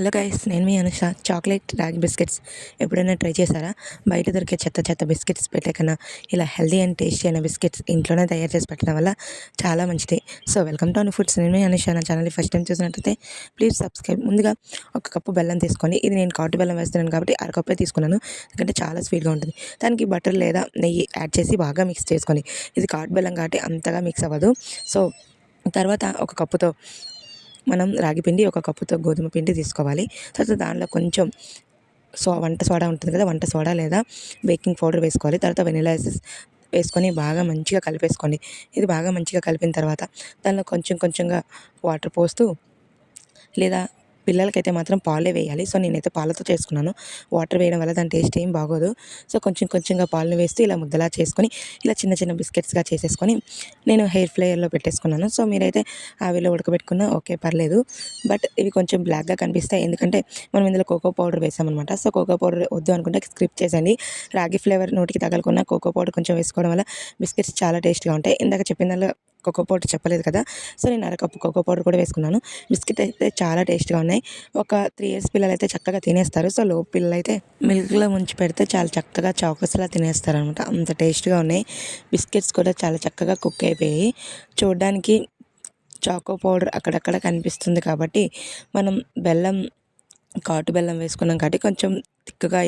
Hello guys నేను మీ Anusha. Chocolate రాగి బిస్కెట్స్ ఎప్పుడైనా ట్రై చేశారా? బయట దొరికే చెత్త చెత్త బిస్కెట్స్ పెట్టే కన్నా ఇలా హెల్దీ అండ్ టేస్టీ అయిన బిస్కెట్స్ ఇంట్లోనే తయారు చేసి పెట్టడం వల్ల చాలా మంచిది. So welcome to Anu foods నేను మీ అనుష. నా ఛానల్ ఫస్ట్ టైం చూసినట్టయితే ప్లీజ్ సబ్స్క్రైబ్ ముందుగా ఒక కప్పు బెల్లం తీసుకోండి. ఇది నేను కాటు బెల్లం వేస్తున్నాను కాబట్టి అరకప్పే తీసుకున్నాను. ఎందుకంటే చాలా స్వీట్గా ఉంటుంది. దానికి బటర్ లేదా నెయ్యి యాడ్ చేసి బాగా మిక్స్ చేసుకోండి. ఇది కాటు బెల్లం కాబట్టి అంతగా మిక్స్ అవ్వదు. సో తర్వాత ఒక కప్పుతో మనం రాగి పిండి ఒక కప్పుతో గోధుమ పిండి తీసుకోవాలి. తర్వాత దానిలో కొంచెం సో వంట సోడా ఉంటుంది కదా వంట సోడా లేదా బేకింగ్ పౌడర్ వేసుకోవాలి. తర్వాత వెనిలా వేసుకొని బాగా మంచిగా కలిపేసుకోండి. ఇది బాగా మంచిగా కలిపిన తర్వాత దానిలో కొంచెం కొంచెంగా వాటర్ పోస్తూ లేదా పిల్లలకైతే మాత్రం పాలే వేయాలి. సో నేనైతే పాలతో చేసుకున్నాను. వాటర్ వేయడం వల్ల దాని టేస్ట్ ఏం బాగోదు. సో కొంచెం కొంచెంగా పాలను వేస్తూ ఇలా ముద్దలా చేసుకొని ఇలా చిన్న చిన్న బిస్కెట్స్గా చేసేసుకొని నేను హెయిర్ ఫ్లేయర్లో పెట్టేసుకున్నాను. సో మీరైతే ఆవిలో ఉడకబెట్టుకున్నా ఓకే పర్లేదు. బట్ ఇవి కొంచెం బ్లాక్గా కనిపిస్తాయి. ఎందుకంటే మనం ఇందులో కోకో పౌడర్ వేసామన్నమాట. సో కోకో పౌడర్ వద్దు అనుకుంటే స్క్రిప్ చేసండి రాగి ఫ్లేవర్ నోటికి తగలకుండా కోకో పౌడర్ కొంచెం వేసుకోవడం వల్ల బిస్కెట్స్ చాలా టేస్ట్గా ఉంటాయి. ఇందాక చెప్పిన కోకో పౌడర్ చెప్పలేదు కదా. సో నేను అరకప్పు కోకో పౌడర్ కూడా వేసుకున్నాను. బిస్కెట్ అయితే చాలా టేస్ట్గా ఉన్నాయి. ఒక త్రీ ఇయర్స్ పిల్లలు అయితే చక్కగా తినేస్తారు. సో లో పిల్లలు అయితే మిల్క్లో ముంచి పెడితే చాలా చక్కగా చాకోస్లా తినేస్తారు అనమాట అంత టేస్ట్గా ఉన్నాయి. బిస్కెట్స్ కూడా చాలా చక్కగా కుక్ అయిపోయాయి. చూడడానికి చాకో పౌడర్ అక్కడక్కడ కనిపిస్తుంది కాబట్టి మనం బెల్లం కాటు బెల్లం వేసుకున్నాం కాబట్టి కొంచెం తిక్కగా